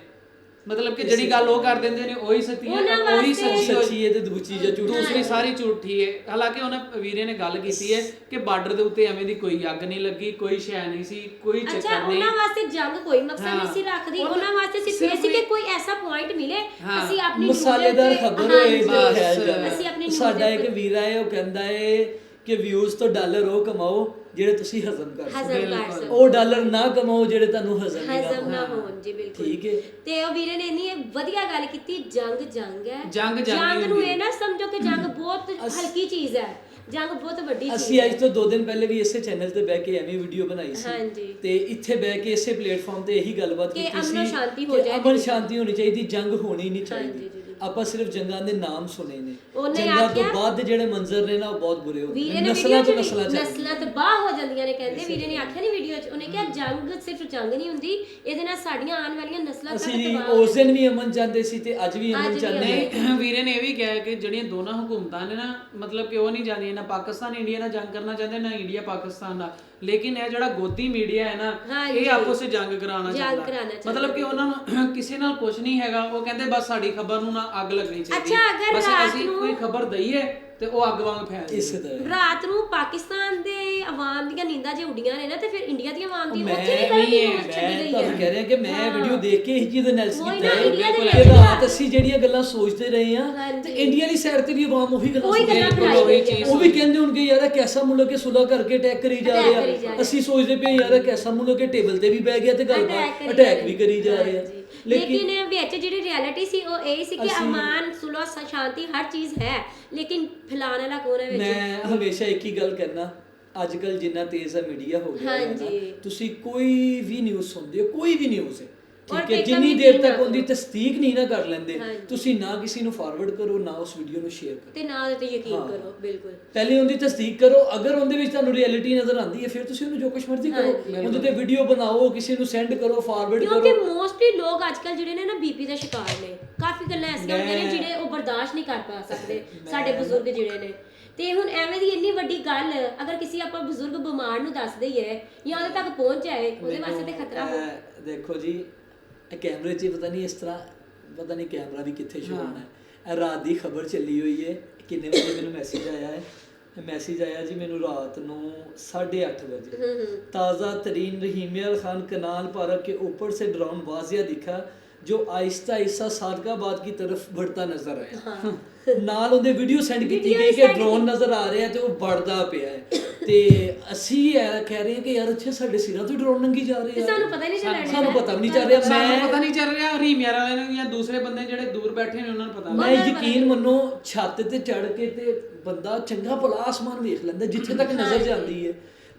ਮਤਲਬ ਕਿ ਜਿਹੜੀ ਗੱਲ ਉਹ ਕਰ ਦਿੰਦੇ ਨੇ ਉਹੀ ਸੱਚੀ ਹੈ ਉਹਨਾਂ ਉਹੀ ਸੱਚੀ ਸੱਚੀ ਹੈ ਤੇ ਦੂਜੀ ਜਾਂ ਝੂਠੀ ਦੂਸਰੀ ਸਾਰੀ ਝੂਠੀ ਹੈ ਹਾਲਾਂਕਿ ਉਹਨੇ ਵੀਰੇ ਨੇ ਗੱਲ ਕੀਤੀ ਹੈ ਕਿ ਬਾਰਡਰ ਦੇ ਉੱਤੇ ਐਵੇਂ ਦੀ ਕੋਈ ਅੱਗ ਨਹੀਂ ਲੱਗੀ ਕੋਈ ਸ਼ੈ ਨਹੀਂ ਸੀ ਕੋਈ ਅੱਛਾ ਚੱਕਰ ਨਹੀਂ ਉਹਨਾਂ ਵਾਸਤੇ ਜੰਗ ਕੋਈ ਮਕਸਦ ਹਾਂ। ਨਹੀਂ ਸੀ ਰੱਖਦੀ ਉਹਨਾਂ- ਉਹਨਾਂ ਵਾਸਤੇ ਸਿਰਫ ਇਹ ਸੀ ਕਿ ਇਹ- ਕੋਈ ਐਸਾ ਪੁਆਇੰਟ ਮਿਲੇ ਹਾਂ। ਅਸੀਂ ਆਪਣੀ ਮਸਾਲੇਦਾਰ news ਦੇ ਉੱਤੇ- ਖਬਰ ਹੋਏ ਹਾਂਜੀ, ਬਸ। ਅਸੀਂ ਆਪਣੀ news ਸਾਡਾ ਇੱਕ ਉੱਤੇ- ਵੀਰਾ ਹੈ ਉਹ ਕਹਿੰਦਾ ਹੈ ਕਿ ਵਿਊਜ਼ ਤੋਂ ਡਾਲਰ ਉਹ ਕਮਾਓ ਜਿਹੜੇ ਤੁਸੀਂ ਹਜ਼ਮ ਕਰ ਸਕੋ ਹਜ਼ਮ ਕਰ ਬਿਲਕੁਲ। ਸਕੋ ਉਹ ਡਾਲਰ ਨਾ ਕਮਾਓ ਜਿਹੜੇ ਤੁਹਾਨੂੰ ਹਜ਼ਮ ਹੀ ਹਜ਼ਮ ਨਾ ਹੋਣ। ਜੀ ਬਿਲਕੁਲ ਠੀਕ ਹੈ ਤੇ ਉਹ ਵੀਰੇ ਨੇ ਇੰਨੀ ਵਧੀਆ ਗੱਲ ਕੀਤੀ ਜੰਗ ਜੰਗ ਹੈ ਜੰਗ ਜੰਗ ਨਹੀਂ ਨੂੰ। ਇਹ ਨਾ ਸਮਝੋ ਕਿ ਜੰਗ ਬਹੁਤ ਹਲਕੀ ਚੀਜ਼ ਹੈ ਜੰਗ ਬਹੁਤ ਵੱਡੀ ਚੀਜ਼ ਅਸੀਂ ਹੈ ਅੱਜ ਤੋਂ 2 ਦਿਨ ਪਹਿਲੇ ਵੀ ਇਸੇ ਚੈਨਲ ਤੇ ਬਹਿ ਕੇ ਐਵੇਂ ਵੀਡੀਓ ਬਣਾਈ ਸੀ ਹਾਂਜੀ। ਤੇ ਇੱਥੇ ਬਹਿ ਕੇ ਇਸੇ ਪਲੇਟਫਾਰਮ ਤੇ ਇਹੀ ਗੱਲਬਾਤ ਕਿ ਕੀਤੀ ਸੀ ਅਮਨ ਸ਼ਾਂਤੀ ਹੋ ਕਿ ਜਾਏ ਅਮਨ ਸ਼ਾਂਤੀ ਹੋਣੀ ਚਾਹੀਦੀ ਜੰਗ ਹੋਣੀ ਨਹੀਂ ਚਾਹੀਦੀ। ਆਪਾਂ ਸਿਰਫ ਜੰਗਾਂ ਦੇ ਨਾਮ ਸੁਣੇ ਨੇ। ਉਹਨੇ ਜੰਗਾਂ ਤੋਂ ਆਖਿਆ- ਬਾਅਦ ਦੇ ਜਿਹੜੇ ਮੰਜ਼ਰ ਨੇ ਨਾ ਉਹ ਬਹੁਤ ਬੁਰੇ ਹੁੰਦੇ ਵੀਰੇ ਨੇ ਨਸਲਾਂ ਤੋਂ ਚ ਨਸਲਾਂ ਵੀ- ਚੱਲ ਨਸਲਾਂ ਤਬਾਹ ਹੋ ਜਾਂਦੀਆਂ ਨੇ ਕਹਿੰਦੇ ਵੀਰੇ ਨੇ ਆਖਿਆ ਨਹੀਂ ਵੀਡੀਓ ਚ। ਉਹਨੇ ਕਿਹਾ ਜੰਗ ਸਿਰਫ ਜੰਗ ਨਹੀਂ ਹੁੰਦੀ ਇਹਦੇ ਨਾਲ ਸਾਡੀਆਂ ਆਉਣ ਵਾਲੀਆਂ ਨਸਲਾਂ ਤੱਕ ਅਸੀਂ ਤਬਾਹ ਹੋ ਉਸ ਦਿਨ ਵੀ ਅਮਨ ਚਾਹੁੰਦੇ ਸੀ ਤੇ ਅੱਜ ਵੀ ਅੱਜ ਅਮਨ ਵੀ ਚਾਹੁੰਦੇ ਅਮਨ। ਹਾਂ ਨਹੀਂ ਵੀਰੇ ਨੇ ਇਹ ਵੀ ਕਿਹਾ ਕਿ ਜਿਹੜੀਆਂ ਦੋਨਾਂ ਹਕੂਮਤਾਂ ਨੇ ਨਾ ਮਤਲਬ ਕਿ ਉਹ ਨਹੀਂ ਜਾਂਦੀਆਂ ਨਾ ਪਾਕਿਸਤਾਨ ਇੰਡੀਆ ਨਾਲ ਜੰਗ ਕਰਨਾ ਚਾਹੁੰਦੇ ਨਾ ਇੰਡੀਆ ਪਾਕਿਸਤਾਨ ਨਾਲ ਲੇਕਿਨ ਇਹ ਜਿਹੜਾ ਗੋਦੀ ਮੀਡੀਆ ਹੈ ਨਾ। ਇਹ ਆਪਸ ਵਿੱਚ ਜੰਗ ਕਰਾਉਣਾ ਜੰਗ ਚਾਹੁੰਦਾ। ਕਰਾਉਣਾ ਚਾਹੁੰਦਾ। ਮਤਲਬ ਕਿ ਉਹਨਾਂ ਨੂੰ ਕਿਸੇ ਨਾਲ ਕੁਝ ਨਹੀਂ ਹੈਗਾ। ਉਹ ਕਹਿੰਦੇ ਬਸ ਸਾਡੀ ਖਬਰ ਨੂੰ ਨਾ ਅੱਗ ਲੱਗਣੀ ਚਾਹੀਦੀ ਅੱਛਾ, ਅਗਰ ਬਸ ਰਾਤ ਅਸੀਂ ਨੂੰ- ਕੋਈ ਖਬਰ ਦਈਏ ਤੇ ਉਹ ਅੱਗ ਵਾਂਗ ਫੈਲ ਜਾਏ ਇਸੇ ਤਰ੍ਹਾਂ। ਰਾਤ ਨੂੰ ਪਾਕਿਸਤਾਨ ਦੇ ਆਵਾਮ ਦੀਆਂ ਨੀਂਦਾਂ ਜੇ ਉੱਡੀਆਂ ਨੇ ਨਾ ਤੇ ਫਿਰ ਇੰਡੀਆ ਦੀ ਆਵਾਮ ਦੀ ਮੈਂ ਉੱਥੇ ਵੀ ਗਲਤੀ ਹੈ, ਹੋ ਮੈਂ ਛੱਡੀ ਗਈ ਤੁਹਾਨੂੰ ਕਹਿ ਹੈ ਰਿਹਾ ਕਿ ਮੈਂ ਵੀਡੀਓ ਦੇਖ ਕੇ ਇਹ ਚੀਜ਼ ਉਹੀ ਕੀਤਾ ਨਾ, ਹੈ। ਇੰਡੀਆ ਦੇ ਕਿ ਰਾਤ ਅਸੀਂ ਜਿਹੜੀਆਂ ਗੱਲਾਂ ਸੋਚਦੇ ਰਹੇ ਆ ਹਾਂਜੀ। ਤੇ ਇੰਡੀਆ ਵਾਲੀ ਸਾਈਡ ਤੇ ਵੀ ਆਵਾਮ ਉਹੀ ਗੱਲਾਂ ਉਹੀ ਗੱਲਾਂ ਹੈ। ਬਿਲਕੁਲ ਫੈਲਾਈ ਉਹੀ ਵੀ ਕਹਿੰਦੇ ਹੋਣਗੇ ਯਾਰ ਇਹ ਕੈਸਾ ਮੁਲਕ ਹੈ? ਸੁਲਾ ਕਰਕੇ ਅਟੈਕ ਕਰੀ ਜਾ Attack ਰਿਹਾ। ਕਰੀ ਜਾ ਰਿਹਾ। ਅਸੀਂ ਸੋਚਦੇ ਪਏ ਯਾਰ ਇਹ ਕੈਸਾ ਮੁਲਕ ਹੈ? ਟੇਬਲ ਤੇ ਵੀ ਬਹਿ ਗਿਆ ਤੇ ਗੱਲ Attack ਕਰੀ ਅਟੈਕ ਜਾ ਵੀ ਕਰੀ ਜਾ ਰਿਹਾ। ਰਿਹਾ। ਹਾਂਜੀ। ਲੇਕਿਨ ਵਿੱਚ ਜਿਹੜੀ ਰਿਐਲਿਟੀ ਸੀ ਉਹ ਇਹ ਸੀ ਕਿ ਅਸੀਂ- ਅਮਾਨ ਸੁਲਹ ਸ- ਸ਼ਾਂਤੀ ਹਰ ਚੀਜ਼ ਹੈ ਲੇਕਿਨ ਫੈਲਾਉਣ ਵਾਲਾ ਕੌਣ ਹੈ ਵਿੱਚ ਮੈਂ ਹਮੇਸ਼ਾ ਇੱਕ ਹੀ ਗੱਲ ਕਰਨਾ ਅੱਜ ਕੱਲ ਜਿੰਨਾ ਤੇਜ਼ ਹੈ ਮੀਡੀਆ ਹੋ ਗਿਆ ਹੈ ਨਾ ਹਾਂਜੀ। ਤੁਸੀਂ ਕੋਈ ਵੀ ਨਿਊਜ਼ ਸੁਣਦੇ ਹੋ ਕੋਈ ਵੀ ਨਿਊਜ਼ ਹੈ ਠੀਕ ਹੈ ਜਿੰਨੀ ਦੇਰ ਨਾ ਤੱਕ ਉਹਦੀ। ਤਸਦੀਕ ਨਹੀਂ ਨਾ ਕਰ ਲੈਂਦੇ। ਤੁਸੀਂ ਨਾ ਕਿਸੇ ਨੂੰ ਫਾਰਵਰਡ ਕਰੋ ਨਾ ਉਸ ਵੀਡੀਓ ਨੂੰ ਸ਼ੇਅਰ ਕਰੋ ਤੇ ਨਾਲ ਤੇ ਯਕੀਨ। ਕਰੋ ਬਿਲਕੁਲ ਪਹਿਲੇ ਉਹਦੀ ਤਸਦੀਕ ਕਰੋ ਅਗਰ ਉਹਦੇ ਵਿੱਚ ਤੁਹਾਨੂੰ ਰਿਐਲਿਟੀ ਨਜ਼ਰ ਆਉਂਦੀ ਹੈ ਫਿਰ ਤੁਸੀਂ ਉਹਨੂੰ ਜੋ ਕੁਝ ਮਰਜ਼ੀ ਕਰੋ। ਉਹਦੇ ਤੇ ਵੀਡੀਓ ਬਣਾਓ ਕਿਸੇ ਨੂੰ ਸੈਂਡ ਕਰੋ ਫਾਰਵਰਡ ਕਿਉਂਕਿ ਕਰੋ ਮੋਸਟਲੀ ਲੋਕ ਅੱਜਕੱਲ ਜਿਹੜੇ ਨੇ ਨਾ ਬੀਪੀ ਦਾ ਸ਼ਿਕਾਰ ਨੇ ਕਾਫੀ ਗੱਲਾਂ ਐਸੀਆਂ ਹੁੰਦੀਆਂ ਨੇ ਜਿਹੜੇ ਉਹ ਬਰਦਾਸ਼ਤ ਨਹੀਂ ਕਰ ਪਾ ਸਕਦੇ ਸਾਡੇ ਬਜ਼ੁਰਗ ਜਿਹੜੇ ਨੇ ਤੇ ਹੁਣ ਐਵੇਂ ਦੀ ਇੰਨੀ ਵੱਡੀ ਗੱਲ ਅਗਰ ਕਿਸੇ ਆਪਾਂ ਬਜ਼ੁਰਗ ਬਿਮਾਰ ਨੂੰ ਦੱਸ ਦਈਏ ਜਾਂ ਉਹਦੇ ਤੱਕ ਪਹੁੰਚ ਜਾਏ ਉਹਦੇ ਵਾਸਤੇ ਤੇ ਖਤਰਾ ਹੋ ਦੇਖੋ ਜੀ ਕੈਮਰੇ 'ਚ ਪਤਾ ਨਹੀਂ ਇਸ ਤਰ੍ਹਾਂ ਪਤਾ ਨਹੀਂ ਕੈਮਰਾ ਵੀ ਕਿੱਥੇ ਸ਼ੋ ਹੋਣਾ ਹੈ ਇਹ ਰਾਤ ਦੀ ਖਬਰ ਚੱਲੀ ਹੋਈ ਹੈ ਕਿੰਨੇ ਵਜੇ ਮੈਨੂੰ ਮੈਸੇਜ ਆਇਆ ਹੈ ਮੈਸੇਜ ਆਇਆ ਜੀ ਮੈਨੂੰ ਰਾਤ ਨੂੰ 8:30 ਵਜੇ ताज़ा तरीन रहीमिया खान कनाल पार्क के ऊपर से ड्रोन वाजिया दिखा जो आहिस्ता आहिस्ता सादकाबाद की तरफ बढ़ता नजर आया ਨਾਲ ਉਹਦੇ ਵੀਡੀਓ ਸੈਂਡ ਕੀਤੀ Video ਗਈ ਕਿ send ਡਰੋਨ ਨਜ਼ਰ ਆ ਰਿਹਾ ਤੇ ਉਹ ਵੱਧਦਾ ਪਿਆ ਹੈ ਤੇ ਅਸੀਂ ਇਹ ਕਹਿ ਰਹੇ ਹਾਂ ਕਿ ਯਾਰ ਅੱਛਾ ਸਾਡੇ ਸਿਰਾਂ ਤੋਂ ਡਰੋਨ ਲੰਗੀ ਜਾ ਰਹੇ ਤੇ ਆ ਸਾਨੂੰ ਪਤਾ ਹੀ ਨਹੀਂ ਚੱਲਣਾ ਸਾਨੂੰ ਪਤਾ ਵੀ ਨਹੀਂ ਚੱਲ ਰਿਹਾ। ਸਾਨੂੰ ਪਤਾ ਨਹੀਂ ਚੱਲ ਰਿਹਾ। ਰੀਮਿਆਰ ਵਾਲਿਆਂ ਨੂੰ ਜਾਂ ਦੂਸਰੇ ਬੰਦੇ ਜਿਹੜੇ ਦੂਰ ਬੈਠੇ ਨੇ ਉਹਨਾਂ ਨੂੰ ਪਤਾ। ਮੈਂ ਯਕੀਨ ਮੰਨੋ ਛੱਤ ਤੇ ਚੜ ਕੇ ਤੇ ਬੰਦਾ ਚੰਗਾ ਭਲਾ ਆਸਮਾਨ ਵੇਖ ਲੈਂਦਾ ਜਿੱਥੇ ਤੱਕ ਨਜ਼ਰ ਜਾਂਦੀ ਹੈ।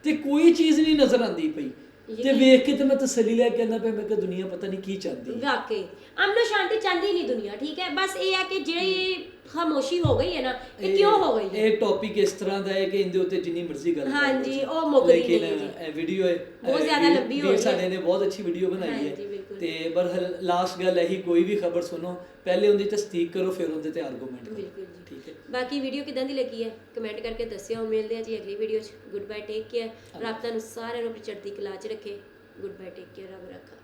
ਤੇ ਕੋਈ ਚੀਜ਼ ਨਹੀਂ ਨਜ਼ਰ ਆਉਂਦੀ ਪਈ। ਤੇ ਵੇਖ ਕੇ ਤੇ ਮੈਂ ਤਸੱਲੀ ਲੈ ਕੇ ਕਹਿੰਦਾ ਪਿਆ ਮੈਂ ਕਿ ਦੁਨੀਆ ਪਤਾ ਨਹੀਂ ਕੀ ਚਾਹੁੰਦੀ ਹੈ ਵਾਕਈ ਅਮਨ ਸ਼ਾਂਤੀ ਚਾਹੁੰਦੀ ਨਹੀਂ ਦੁਨੀਆ ਠੀਕ ਹੈ ਬਸ ਇਹ ਹੈ ਕਿ ਜਿਹੜੀ ਖਾਮੋਸ਼ੀ ਹੋ ਗਈ ਹੈ ਨਾ ਇਹ ਕਿਉਂ ਹੋ ਗਈ ਹੈ ਇਹ ਟੌਪਿਕ ਇਸ ਤਰ੍ਹਾਂ ਦਾ ਹੈ ਕਿ ਇਹਦੇ ਉੱਤੇ ਜਿੰਨੀ ਮਰਜ਼ੀ ਗੱਲ ਹਾਂਜੀ। ਉਹ ਮੁੱਕਦੀ ਲੇਕਿਨ ਨਹੀਂ। ਇਹ ਵੀਡੀਓ ਹੈ ਬਹੁਤ ਜ਼ਿਆਦਾ ਲੰਬੀ ਹੋ ਹੈ। ਸਾਡੇ ਨੇ ਬਹੁਤ ਅੱਛੀ ਵੀਡੀਓ ਬਣਾਈ ਹੈ। ਤੇ ਪਰ ਲਾਸਟ ਗੱਲ ਇਹੀ ਕੋਈ ਵੀ ਖਬਰ ਸੁਣੋ ਪਹਿਲੇ ਉਹਦੀ ਤਸਦੀਕ ਕਰੋ ਫਿਰ ਉਹਦੇ ਤੇ ਆਰਗੂਮੈਂਟ ਕਰੋ। ਬਿਲਕੁਲ ਜੀ। ਠੀਕ ਹੈ। ਬਾਕੀ ਵੀਡੀਓ ਕਿਦਾਂ ਦੀ ਲੱਗੀ ਹੈ? ਕਮੈਂਟ ਕਰਕੇ ਦੱਸਿਓ ਮਿਲਦੇ ਆ ਜੀ ਅਗਲੀ ਵੀਡੀਓ 'ਚ ਗੁੱਡ ਬਾਏ ਟੇਕ ਕੇਅਰ ਰੱਬ ਤੁਹਾਨੂੰ ਸਾਰਿਆਂ ਨੂੰ ਆਪਣੀ ਚੜ੍ਹਦੀ ਕਲਾ 'ਚ ਰੱਖੇ। ਗੁੱਡ ਬਾਏ ਟੇਕ ਕੇਅਰ ਰੱਬ ਰੱਖਾ।